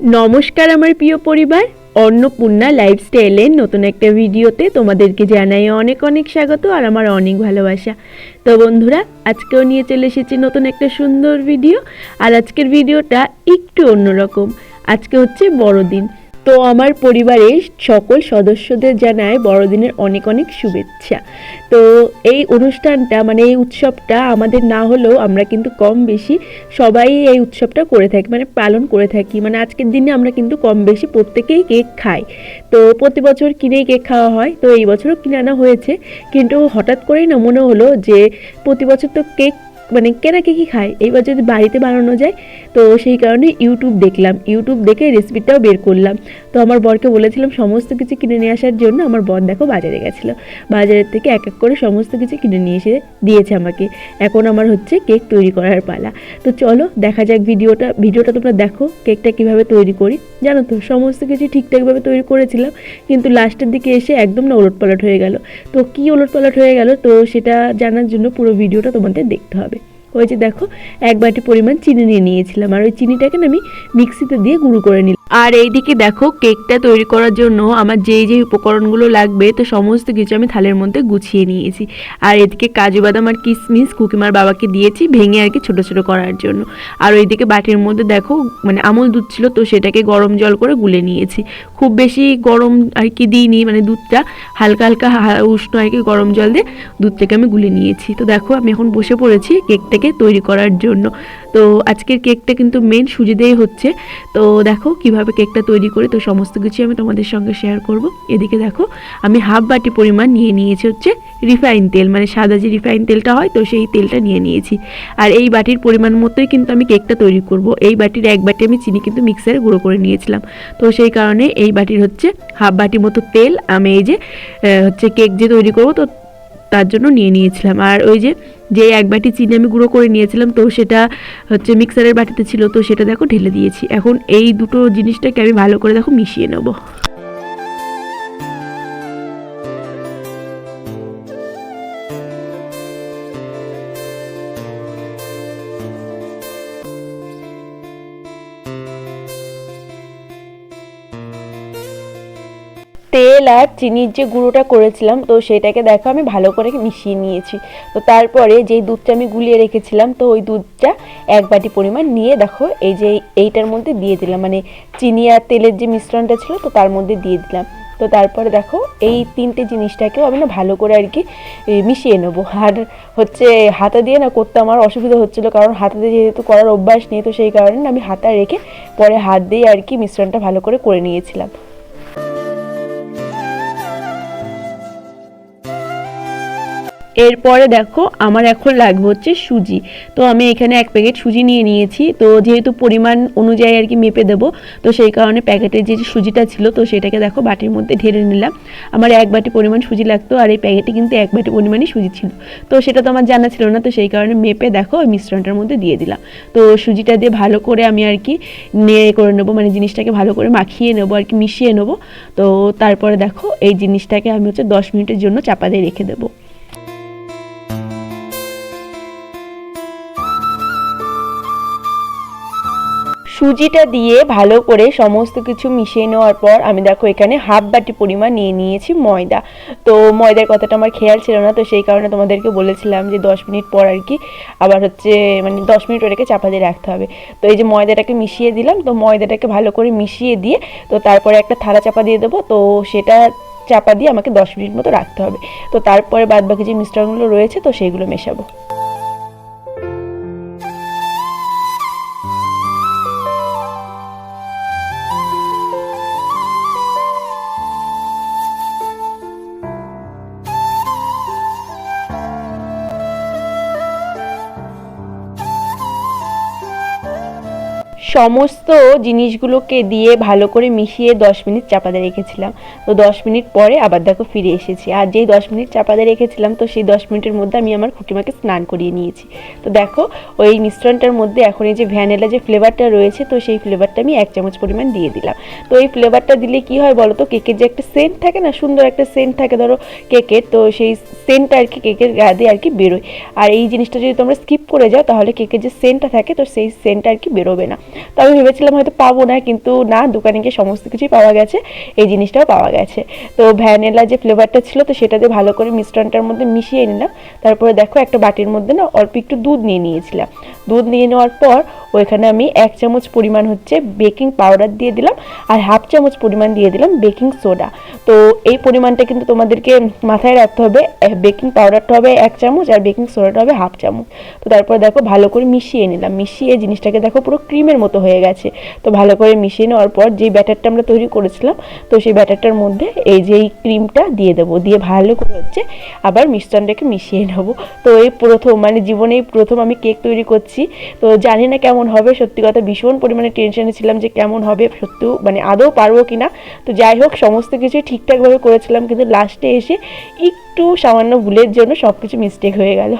নমস্কার আমার প্রিয় পরিবার, অন্নপূর্ণা লাইফস্টাইলের নতুন একটা ভিডিওতে তোমাদেরকে জানাই অনেক অনেক স্বাগত আর আমার অনেক ভালোবাসা। তো বন্ধুরা, আজকেও নিয়ে চলে এসেছি নতুন একটা সুন্দর ভিডিও আর আজকের ভিডিওটা একটু অন্যরকম। আজকে হচ্ছে বড়দিন। তো আমার পরিবারের সকল সদস্যদের জানায় বড়দিনের অনেক অনেক শুভেচ্ছা। তো এই অনুষ্ঠানটা মানে এই উৎসবটা আমাদের না হলেও আমরা কিন্তু কম বেশি সবাই এই উৎসবটা করে থাকি মানে পালন করে থাকি। মানে আজকের দিনে আমরা কিন্তু কম বেশি প্রত্যেকেই কেক খাই। তো প্রতি বছর কিনেই কেক খাওয়া হয়, তো এই বছরও কিনে আনা হয়েছে। কিন্তু হঠাৎ করেই না মনে হলো যে প্রতি বছর তো কেক মানে কেনা কে কি খায়? এইবার যদি বাড়িতে বানানো যায়, তো সেই কারণে ইউটিউব দেখলাম। ইউটিউব দেখে রেসিপিটাও বের করলাম। তো আমার বরকে বলেছিলাম, সমস্ত কিছু কিনে নিয়ে আসার জন্য আমার বর দেখো বাজারে গেছিল। বাজারের থেকে এক এক করে সমস্ত কিছু কিনে নিয়ে এসে দিয়েছে আমাকে। এখন আমার হচ্ছে কেক তৈরি করার পালা। তো চলো, দেখা যাক ভিডিওটা ভিডিওটা তোমরা দেখো, কেকটা কীভাবে তৈরি করি। জানো তো, সমস্ত কিছু ঠিকঠাকভাবে তৈরি করেছিলাম, কিন্তু লাস্টের দিকে এসে একদম না ওলটপালট হয়ে গেল। তো কী ওলটপালট হয়ে গেল, তো সেটা জানার জন্য পুরো ভিডিওটা তোমাদের দেখতে হবে। ওই যে দেখো, এক বাটি পরিমাণ চিনি নিয়ে নিয়েছিলাম। আর ওই চিনিটাকে আমি মিক্সিতে দিয়ে গুঁড়ো করে নিলাম। আর এইদিকে দেখো, কেকটা তৈরি করার জন্য আমার যেই যেই উপকরণগুলো লাগবে, তো সমস্ত কিছু আমি থালের মধ্যে গুছিয়ে নিয়েছি। আর এদিকে কাজু বাদাম আর কিশমিশ কুকিমার বাবাকে দিয়েছি ভেঙে আর কি ছোটো ছোটো করার জন্য। আর ওইদিকে বাটির মধ্যে দেখো মানে আমল দুধ ছিল, তো সেটাকে গরম জল করে গুলে নিয়েছি। খুব বেশি গরম আর কি দিইনি মানে দুধটা হালকা হালকা উষ্ণ আর কি গরম জল দিয়ে দুধটাকে আমি গুলে নিয়েছি। তো দেখো, আমি এখন বসে পড়েছি কেকটাকে তৈরি করার জন্য। তো আজকের কেকটা কিন্তু মেন সুজি দিয়েই হচ্ছে। তো দেখো কীভাবে কেকটা তৈরি করি, তো সমস্ত কিছু আমি তোমাদের সঙ্গে শেয়ার করব। এদিকে দেখো, আমি হাফ বাটি পরিমাণ নিয়ে নিয়েছি হচ্ছে রিফাইন তেল মানে সাদা যে রিফাইন তেলটা হয়, তো সেই তেলটা নিয়ে নিয়েছি। আর এই বাটির পরিমাণ মতোই কিন্তু আমি কেকটা তৈরি করব। এই বাটির এক বাটি আমি চিনি কিন্তু মিক্সারে গুঁড়ো করে নিয়েছিলাম। তো সেই কারণে এই বাটির হচ্ছে হাফ বাটি মতো তেল, আমি এই যে হচ্ছে কেক যে তৈরি করব, তো তার জন্য নিয়ে নিয়েছিলাম। আর ওই যে যে এক বাটি চিনি আমি গুঁড়ো করে নিয়েছিলাম, তো সেটা হচ্ছে মিক্সারের বাটিতে ছিল, তো সেটা দেখো ঢেলে দিয়েছি। এখন এই দুটো জিনিসটাকে আমি ভালো করে দেখো মিশিয়ে নেব। আর চিনির যে গুঁড়োটা করেছিলাম, তো সেটাকে দেখো আমি ভালো করে মিশিয়ে নিয়েছি। তো তারপরে যেই দুধটা আমি গুলিয়ে রেখেছিলাম, তো ওই দুধটা এক বাটি পরিমাণ নিয়ে দেখো, এই যে এইটার মধ্যে দিয়ে দিলাম। মানে চিনি আর তেলের যে মিশ্রণটা ছিল, তো তার মধ্যে দিয়ে দিলাম। তো তারপরে দেখো, এই তিনটে জিনিসটাকেও আমি না ভালো করে আর কি মিশিয়ে নেব। আর হচ্ছে হাতা দিয়ে না করতে আমার অসুবিধা হচ্ছিল, কারণ হাতে দিয়ে যেহেতু করার অভ্যাস নেই, তো সেই কারণে আমি হাতা রেখে পরে হাত দিয়ে আর কি মিশ্রণটা ভালো করে করে নিয়েছিলাম। এরপরে দেখো, আমার এখন লাগবে হচ্ছে সুজি। তো আমি এখানে এক প্যাকেট সুজি নিয়ে নিয়েছি। তো যেহেতু পরিমাণ অনুযায়ী আর কি মেপে দেবো, তো সেই কারণে প্যাকেটের যে সুজিটা ছিল, তো সেটাকে দেখো বাটির মধ্যে ঢেলে নিলাম। আমার এক বাটি পরিমাণ সুজি লাগতো, আর এই প্যাকেটে কিন্তু এক বাটি পরিমাণই সুজি ছিল। তো সেটা তো আমার জানা ছিল না, তো সেই কারণে মেপে দেখো ওই মিশ্রণটার মধ্যে দিয়ে দিলাম। তো সুজিটা দিয়ে ভালো করে আমি আর কি নেড়ে করে নেব মানে জিনিসটাকে ভালো করে মাখিয়ে নেব, আর কি মিশিয়ে নেব। তো তারপরে দেখো, এই জিনিসটাকে আমি হচ্ছে দশ মিনিটের জন্য চাপা দিয়ে রেখে দেবো। সুজিটা দিয়ে ভালো করে সমস্ত কিছু মিশিয়ে নেওয়ার পর আমি দেখো এখানে হাফ বাটি পরিমাণ নিয়ে নিয়েছি ময়দা। তো ময়দার কথাটা আমার খেয়াল ছিল না, তো সেই কারণে তোমাদেরকে বলেছিলাম যে দশ মিনিট পর আর কি আবার হচ্ছে মানে দশ মিনিট ওটাকে চাপা দিয়ে রাখতে হবে। তো এই যে ময়দাটাকে মিশিয়ে দিলাম, তো ময়দাটাকে ভালো করে মিশিয়ে দিয়ে তো তারপরে একটা থালা চাপা দিয়ে দেবো, তো সেটা চাপা দিয়ে আমাকে দশ মিনিট মতো রাখতে হবে। তো তারপরে বাদ বাকি যে মিশ্রণগুলো রয়েছে, তো সেইগুলো মেশাবো। সমস্ত জিনিসগুলোকে দিয়ে ভালো করে মিশিয়ে দশ মিনিট চাপাতে রেখেছিলাম। তো দশ মিনিট পরে আবার দেখো ফিরে এসেছি। আর যেই দশ মিনিট চাপাতে রেখেছিলাম, তো সেই দশ মিনিটের মধ্যে আমি আমার খুঁটিমাকে স্নান করিয়ে নিয়েছি। তো দেখো, ওই মিশ্রণটার মধ্যে এখন এই যে ভ্যানিলা যে ফ্লেভারটা রয়েছে, তো সেই ফ্লেভারটা আমি এক চামচ পরিমাণ দিয়ে দিলাম। তো এই ফ্লেভারটা দিলে কি হয় বলো তো কেকের যে একটা সেন্ট থাকে না, সুন্দর একটা সেন্ট থাকে, ধরো কেকের, তো সেই সেন্টটা আর কি কেকের গা দিয়ে আর কি বেরোয়। আর এই জিনিসটা যদি তোমরা স্কিপ করে যাও, তাহলে কেকের যে সেন্টটা থাকে, তো সেই সেন্টটা আর কি বেরোবে না। তো আমি ভেবেছিলাম হয়তো পাবো না, কিন্তু না, দোকানে গিয়ে সমস্ত কিছুই পাওয়া গেছে, এই জিনিসটাও পাওয়া গেছে। তো ভ্যানিলা যে ফ্লেভারটা ছিল, তো সেটা দিয়ে ভালো করে মিশ্রণটার মধ্যে মিশিয়ে নিলাম। তারপরে দেখো একটা বাটির মধ্যে না অল্প একটু দুধ নিয়ে নিয়েছিলাম। দুধ নিয়ে নেওয়ার পর ওইখানে আমি এক চামচ পরিমাণ হচ্ছে বেকিং পাউডার দিয়ে দিলাম আর হাফ চামচ পরিমাণ দিয়ে দিলাম বেকিং সোডা। তো এই পরিমাণটা কিন্তু তোমাদেরকে মাথায় রাখতে হবে বেকিং পাউডারটা হবে এক চামচ আর বেকিং সোডাটা হবে হাফ চামচ। তো তারপর দেখো ভালো করে মিশিয়ে নিলাম। মিশিয়ে জিনিসটাকে দেখো পুরো ক্রিমের মতো হয়ে গেছে। তো ভালো করে মিশিয়ে নেওয়ার পর যে ব্যাটারটা আমরা তৈরি করেছিলাম, তো সেই ব্যাটারটার মধ্যে এই যে এই ক্রিমটা দিয়ে দেবো। দিয়ে ভালো করে হচ্ছে আবার মিশ্রণটাকে মিশিয়ে নেব। তো এই প্রথম মানে জীবনে এই প্রথম আমি কেক তৈরি করছি। তো জানি না কেমন হবে, সত্যি কথা ভীষণ পরিমাণে টেনশনে ছিলাম যে কেমন হবে, সত্যিও মানে আদৌ পারব কি না তো যাই হোক, সমস্ত কিছুই ঠিকঠাকভাবে করেছিলাম, কিন্তু লাস্টে এসে একটু সামান্য ভুলের জন্য সব কিছু মিস্টেক হয়ে গেল।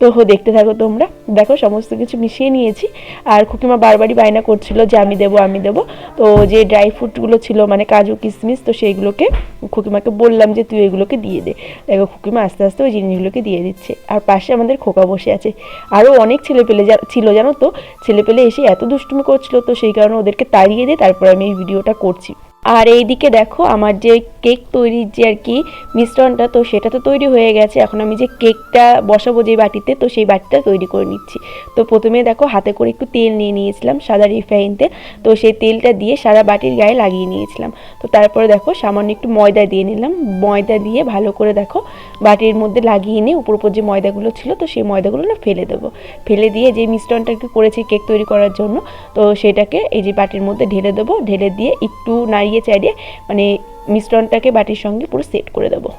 তো দেখতে থাকো তোমরা। দেখো, সমস্ত কিছু মিশিয়ে নিয়েছি। আর খুকিমা বারবারই বায়না করছিল যে আমি দেবো আমি দেবো। তো যে ড্রাই ফ্রুটগুলো ছিল মানে কাজু, কিশমিশ, তো সেইগুলোকে খুকিমাকে বললাম যে তুই এগুলোকে দিয়ে দে। দেখো, খুকিমা আস্তে আস্তে ওই জিনিসগুলোকে দিয়ে দিচ্ছে। আর পাশে আমাদের খোকা বসে আছে। আরও অনেক ছেলে পেলে ছিল, জানো তো? ছেলে পেলে এসে এত দুষ্টুমি করছিল, তো সেই কারণে ওদেরকে তাড়িয়ে দিয়ে তারপর আমি এই ভিডিওটা করছি। আর এইদিকে দেখো, আমার যে কেক তৈরির যে আর কি মিশ্রণটা, তো সেটা তো তৈরি হয়ে গেছে। এখন আমি যে কেকটা বসাবো যে বাটিতে, তো সেই বাটিটা তৈরি করে নিচ্ছি। তো প্রথমে দেখো, হাতে করে একটু তেল নিয়ে নিয়েছিলাম সাদা রিফাইন তেল তো সেই তেলটা দিয়ে সারা বাটির গায়ে লাগিয়ে নিয়েছিলাম। তো তারপরে দেখো, সামান্য একটু ময়দা দিয়ে নিলাম। ময়দা দিয়ে ভালো করে দেখো, বাটির মধ্যে লাগিয়ে নিয়ে উপর উপর যে ময়দাগুলো ছিল, তো সেই ময়দাগুলো না ফেলে দেবো। ফেলে দিয়ে যে মিশ্রণটা একটু করেছি কেক তৈরি করার জন্য, তো সেটাকে এই যে বাটির মধ্যে ঢেলে দেবো। ঢেলে দিয়ে একটু নাড়িয়ে চাড়িয়ে মানে মিশ্রণটাকে বাটির সঙ্গে পুরো সেট করে দেবো।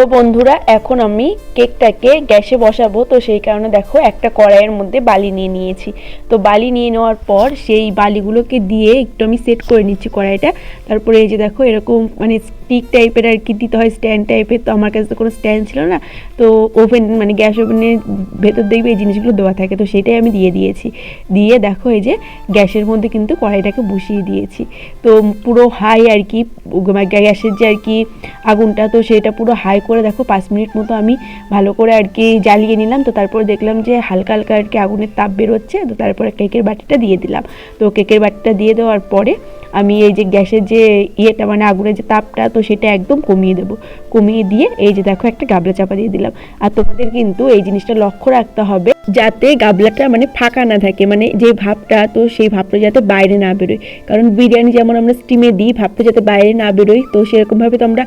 তো বন্ধুরা, এখন আমি কেকটাকে গ্যাসে বসাবো। তো সেই কারণে দেখো, একটা কড়াইয়ের মধ্যে বালি নিয়ে নিয়েছি। তো বালি নিয়ে নেওয়ার পর সেই বালিগুলোকে দিয়ে একটু আমি সেট করে নিচ্ছি কড়াইটা। তারপরে এই যে দেখো, এরকম মানে স্টিক টাইপের আর কি দিতে হয় স্ট্যান্ড টাইপের তো আমার কাছে তো কোনো স্ট্যান্ড ছিল না। তো ওভেন মানে গ্যাস ওভেনের ভেতর দেখবে এই জিনিসগুলো দেওয়া থাকে। তো সেটাই আমি দিয়ে দিয়েছি। দিয়ে দেখো, এই যে গ্যাসের মধ্যে কিন্তু কড়াইটাকে বসিয়ে দিয়েছি। তো পুরো হাই আর কি, গ্যাসের যে আর কি আগুনটা, তো সেটা পুরো হাই করে দেখো, পাঁচ মিনিট মতো আমি ভালো করে আর কি জ্বালিয়ে নিলাম। তো তারপর দেখলাম যে হালকা হালকা আর কি আগুনের তাপ বেরোচ্ছে। তো তারপর কেকের বাটিটা দিয়ে দিলাম। তো কেকের বাটিটা দিয়ে দেওয়ার পরে আমি এই যে গ্যাসের যে ইয়েটা মানে আগুনের যে তাপটা, তো সেটা একদম কমিয়ে দেবো। কমিয়ে দিয়ে এই যে দেখো একটা গাবলা চাপা দিয়ে দিলাম। আর তোমাদের কিন্তু এই জিনিসটা লক্ষ্য রাখতে হবে যাতে গাবলাটা মানে ফাঁকা না থাকে। মানে যে ভাবটা, তো সেই ভাবটা যাতে বাইরে না বেরোয়। কারণ বিরিয়ানি যেমন আমরা স্টিমে দিই, ভাবটা যাতে বাইরে না বেরোয়। তো সেরকমভাবে তো আমরা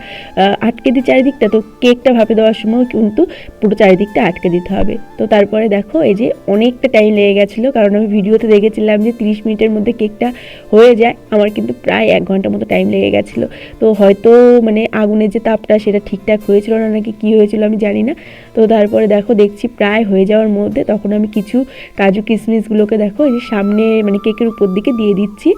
আটকে দিই চারিদিকটা। তো কেকটা ভাপে দেওয়ার সময় কিন্তু পুরো চারিদিকটা আটকে দিতে হবে। তো তারপরে দেখো, এই যে অনেকটা টাইম লেগে গেছিল, কারণ আমি ভিডিওতে দেখেছিলাম যে তিরিশ মিনিটের মধ্যে কেকটা হয়ে যায়। আমার কিন্তু প্রায় এক ঘণ্টার মতো টাইম লেগে গেছিল। তো হয়তো মানে আগুনের যে তাপটা সেটা ঠিকঠাক হয়েছিল না, নাকি কী হয়েছিল আমি জানি না। তো তারপরে দেখো, দেখছি প্রায় হয়ে যাওয়ার মধ্যে তখন আমি কিছু কাজু কিশমিশগুলোকে দেখো, এই যে সামনে মানে কেকের উপর দিকে দিয়ে দিচ্ছি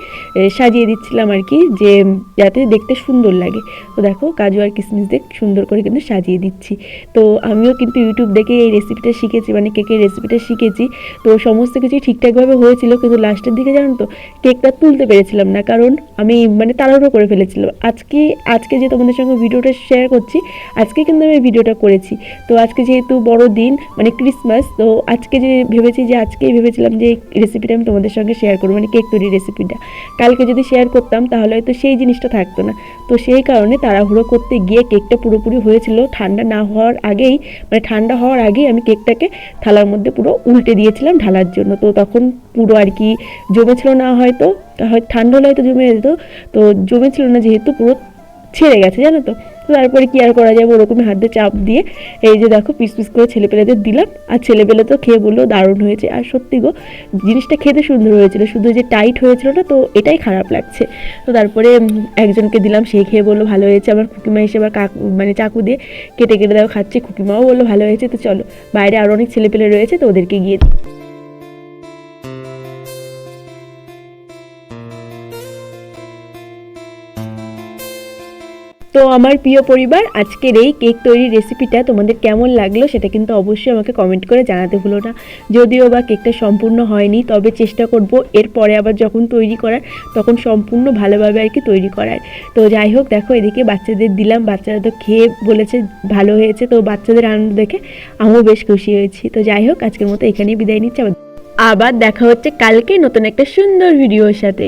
সাজিয়ে দিচ্ছিলাম আর কি, যে যাতে দেখতে সুন্দর লাগে। তো দেখো, কাজু আর কিশমিশ দেখ সুন্দর করে কিন্তু সাজিয়ে দিচ্ছি। তো আমিও কিন্তু ইউটিউব দেখে এই রেসিপিটা শিখেছি মানে কেকের রেসিপিটা শিখেছি। তো সমস্ত কিছুই ঠিকঠাকভাবে হয়েছিল, কিন্তু লাস্টের দিকে জানো তো কেকটা তুলতে পেরেছিলাম না। কারণ আমি মানে তাড়াহুড়ো করে ফেলেছিলাম। আজকে আজকে যে তোমাদের সঙ্গে ভিডিওটা শেয়ার করছি, আজকে কিন্তু আমি ভিডিওটা করেছি। তো আজকে যেহেতু বড় দিন মানে ক্রিসমাস তো আজকে যে ভেবেছি যে আজকেই ভেবেছিলাম যে রেসিপিটা আমি তোমাদের সঙ্গে শেয়ার করব মানে কেক তৈরির রেসিপিটা কালকে যদি শেয়ার করতাম, তাহলে হয়তো সেই জিনিসটা থাকতো না। তো সেই কারণে তাড়াহুড়ো করতে গিয়ে কেকটা পুরোপুরি হয়েছিল ঠান্ডা না হওয়ার আগেই মানে ঠান্ডা হওয়ার আগেই আমি কেকটাকে থালার মধ্যে পুরো উল্টে দিয়েছিলাম ঢালার জন্য। তো তখন পুরো আর কি জমেছিল না হয়তো, হয় ঠান্ডা হলে হয়তো জমে যেত। তো জমেছিল না যেহেতু পুরো ছেড়ে গেছে, জানো তো? তারপরে কি আর করা যাবে? ওরকমই হাত দিয়ে চাপ দিয়ে এই যে দেখো, পিস পিস করে ছেলেপেলেদের দিলাম। আর ছেলেপেলে তো খেয়ে বলল দারুণ হয়েছে। আর সত্যি গো, জিনিসটা খেতে সুন্দর হয়েছিল। শুধু যে টাইট হয়েছিল না, তো এটাই খারাপ লাগছে। তো তারপরে একজনকে দিলাম, সে খেয়ে বলল ভালো হয়েছে। আমার খুকিমা এসে আবার কাকু মানে চাকু দিয়ে কেটে কেটে দেখো খাচ্ছে। খুকিমাও বলল ভালো হয়েছে। তো চলো, বাইরে আরও অনেক ছেলেপেলে রয়েছে, তো ওদেরকে গিয়ে তো আমার প্রিয় পরিবার, আজকের এই কেক তৈরির রেসিপিটা তোমাদের কেমন লাগল সেটা কিন্তু অবশ্যই আমাকে কমেন্ট করে জানাতে ভুলো না। যদিও বা কেকটা সম্পূর্ণ হয়নি, তবে চেষ্টা করব এরপরে আবার যখন তৈরি করার, তখন সম্পূর্ণ ভালোভাবে আর কি তৈরি করার। তো যাই হোক, দেখো এদিকে বাচ্চাদের দিলাম, বাচ্চারা তো খেয়ে বলেছে ভালো হয়েছে, তো বাচ্চাদের আনন্দ দেখে আমিও বেশ খুশি হয়েছি। তো যাই হোক, আজকের মতো এখানেই বিদায় নিচ্ছি। আবার দেখা হচ্ছে কালকে নতুন একটা সুন্দর ভিডিওর সাথে।